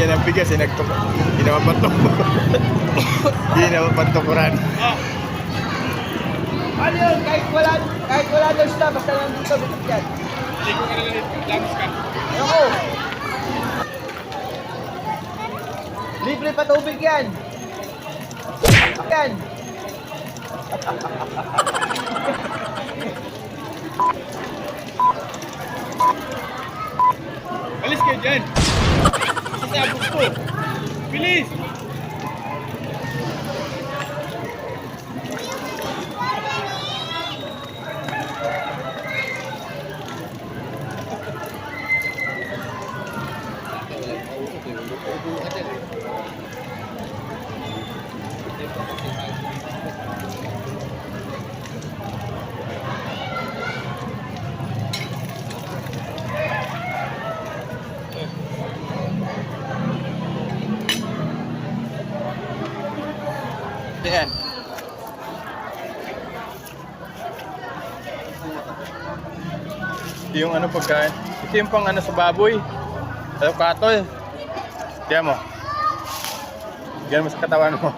binigyan ng bigas, eh, nagtuko. Ginawa pa to. Ginawa pa tukuran. Ano yun? Kahit wala, kahit wala daw sila, basta nandito, bitik yan. Hindi ko nalilip. Lamas ka. Ayoko. Libre pa tubig yan. Yan. Alis kayo dyan. Sasabog ko. Bilis! Yan. Ito yung ano pagkain. Ito yung pang ano sa baboy. Ano katol. Diyan mo. Diyan mo sa katawan mo.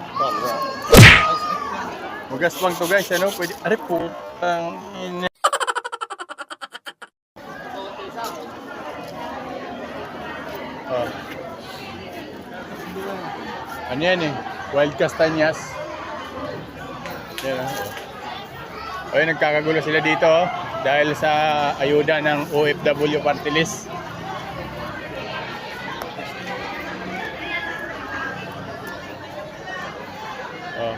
Magas lang to guys. Ano? Pwede. Are po. Ang ina. Oh. Ano yan eh? Wild Castanyas. Yan. Ayun, nagkakagulo sila dito oh, dahil sa ayuda ng OFW Party List. Oh.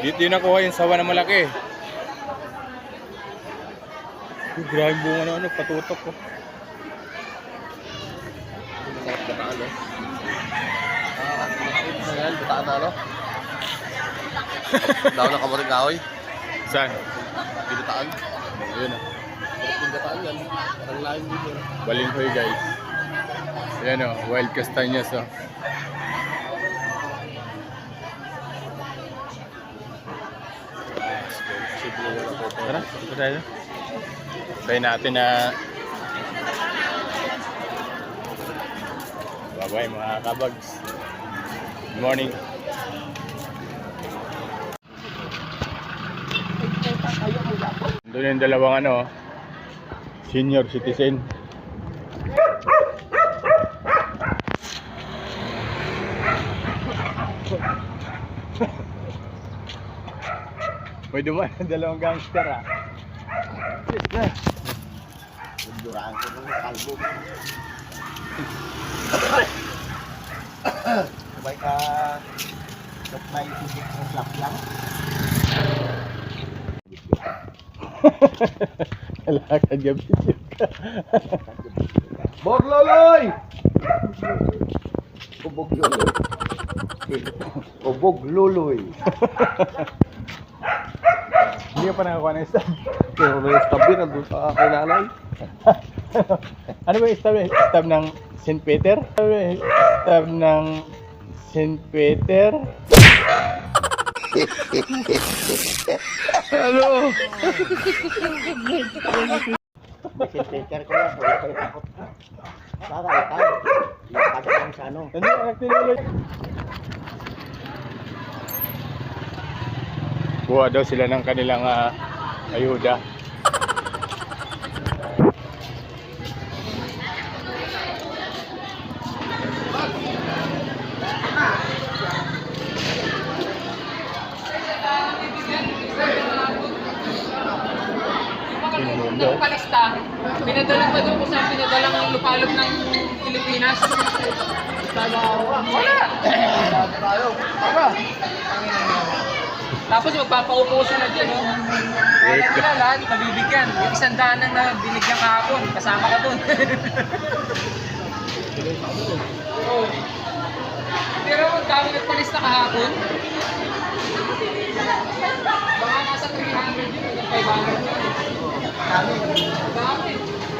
Dito yung nakuha yung sawa na malaki. Uy, grabe bunga na ano, patutok ko. Sarap na ano? Ah, yan, butaan na ano? Daw na kamuring kahoy. Saan? Binutaan. Ayun ah. Binutaan yan. Parang lain yun. Balinghoy guys. Ayan o, wild castanyas o. Tara, ito tayo. Try natin na Bye-bye mga kabags. Good morning. Doon yung dalawang ano, senior citizen. May dumaan ang dalawang gangster ah. Duraan ko ng kalbo. Sabay ka... Ba't may isip ng flap lang? Lakad ka video ka. Borloloy! Ubog luloy. Ubog luloy. Hindi ka pa nakakuha ng stab. Pero may stabi na doon sa kay nanay. ano ba yung stab? Stab ng St. Peter? Ano ba yung Stab ng St. Peter? Ano? Ang tinuloy? Kuha daw sila ng kanilang ah, ayuda. Nung palista, pinadala pa doon kung saan pinadalang ng lupalop ng Pilipinas. Wala! Tapos magpapaupo sila dyan. Oh. Kaya nila lahat nabibigyan. Yung isang daan na binigyan kahapon, kasama ka doon. oh. Pero ang dami nagpalista kahapon. Baka nasa 300 yun, hanggang 500 yun. Dami. Dami.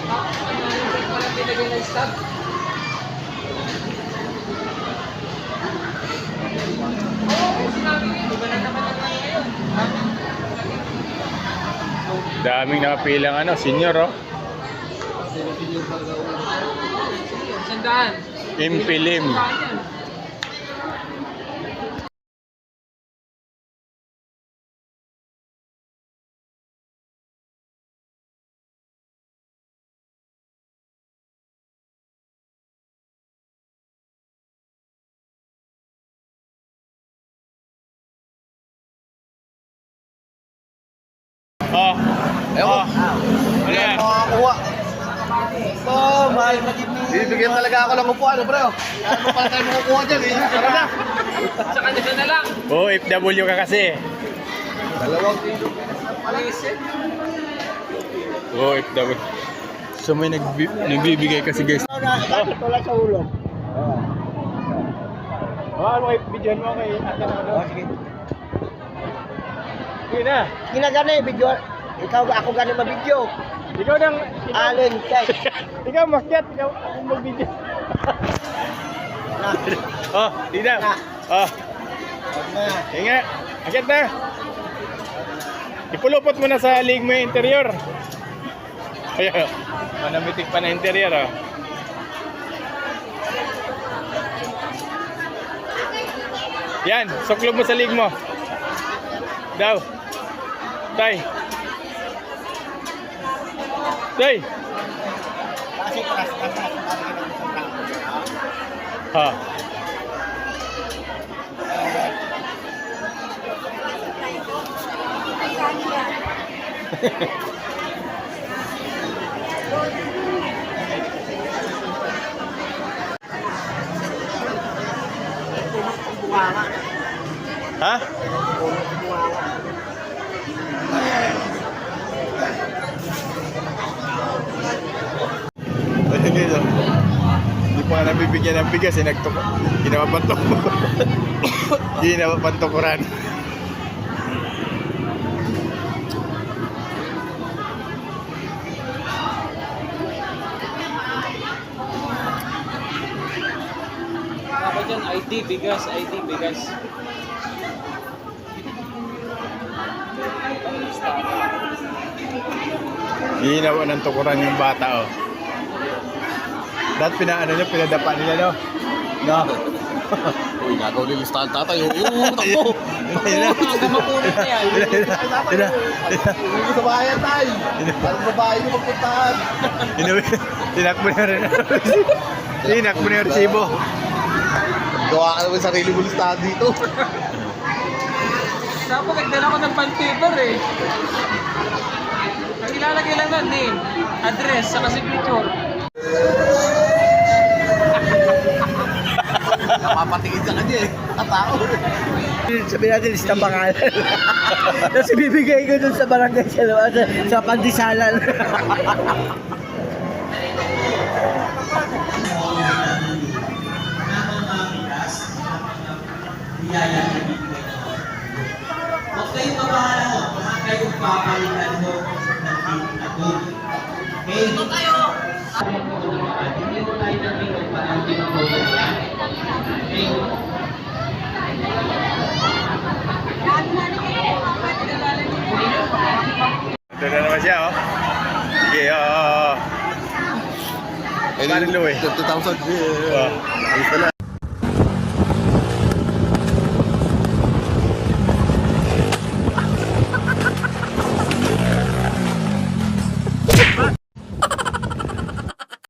Tapos may nalulog pa lang binigay ng stab. Naman ano. Daming nakapilang ano, senior oh. Sandaan. Impilim. Sandaan Oh. Ewan. Oh. Ano yan? Makakuha. Oh, mahal magiging. Bibigyan talaga ako ng upuan, bro. Ano pala tayo makukuha dyan, eh? Tara na. Sa kanila na lang. OFW ka kasi. Dalawang kilo. Palisip. OFW. So may nagbi- nagbibigay kasi guys. Ito lang sa ulo. Oh, ano kayo, videohan mo kay ate na Oh, sige. Sige na. Ginagana eh, video. Ikaw, ako gani mabidyo. Ikaw nang, ikaw, Alin, check. ikaw makyat, ikaw ang mag-video. Na. oh, di na. Oh, na. inga. Akyat na. Ipulupot mo na sa lig mo yung interior. Ayan. Manamitik pa na interior, oh. Yan, suklob mo sa lig mo. Daw. Tay. Tay. Kasi taas, Nga nabibigyan ng bigas, eh, nagtuk ginawa pantok ginawa pantukuran. Ako dyan, ID, bigas, ID, bigas. Ginawa ng tukuran yung bata, oh. Dahil pinaano niya, pinadapa nila, no? No. Uy, nagaw ni listahan tatay. Oo, takbo. Ayun na. Yan. Hindi sa bayan tayo. Parang babae yung magpuntahan. Inuwi. Tinakbo na rin. Tinakbo na yung resibo. Gawa ka naman sarili mo listahan dito. Dapat nagdala ko ng bond paper eh. Ang ilalagay lang na name, address, saka signature. Napapatingin sa kanya eh. Katao. Sabi natin, lista pangalan. Tapos ibibigay ko dun sa barangay sa, sa, sa pandisalan. Ito Ini tetap saja.